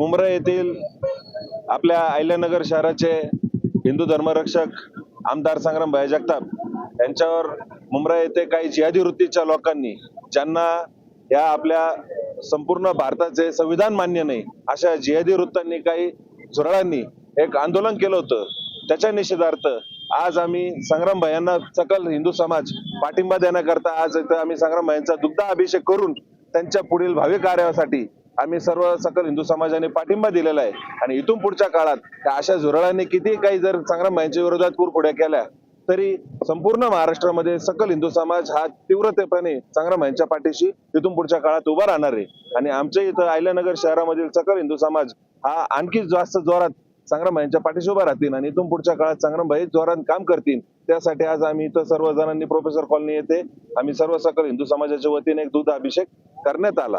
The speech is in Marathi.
मुंब्रा येथील आपल्या अहिल्यानगर शहराचे हिंदू धर्मरक्षक आमदार संग्राम भाई जगताप यांच्यावर मुंब्रा येथे काही जिहादी वृत्तीच्या लोकांनी ज्यांना या आपल्या संपूर्ण भारताचे संविधान मान्य नाही अशा जिहादी वृत्तांनी काही झुरळांनी एक आंदोलन केलं होतं. त्याच्या निषेधार्थ आज आम्ही संग्राम भाईंना सकल हिंदू समाज पाठिंबा देण्याकरता आज इथं आम्ही संग्राम भाईंचा दुग्ध अभिषेक करून त्यांच्या पुढील भावी कार्यासाठी आम्ही सर्व सकल हिंदू समाजाने पाठिंबा दिलेला आहे. आणि इथून पुढच्या काळात त्या अशा झुरळांनी किती काही जर संग्राम यांच्या विरोधात कुरफुड्या केल्या तरी संपूर्ण महाराष्ट्रामध्ये सकल हिंदू समाज हा तीव्रतेपणे संग्राम यांच्या पाठीशी इथून पुढच्या काळात उभा राहणार आहे. आणि आमच्या इथं अहिल्यानगर शहरामधील सकल हिंदू समाज हा आणखी जास्त जोरात संग्राम यांच्या पाठीशी उभा राहतील आणि इथून पुढच्या काळात संग्राम भाई जोरात काम करतील. त्यासाठी आज आम्ही इथं सर्व जणांनी प्रोफेसर कॉलनी येथे आम्ही सर्व सकल हिंदू समाजाच्या वतीने एक दूध अभिषेक करण्यात आला.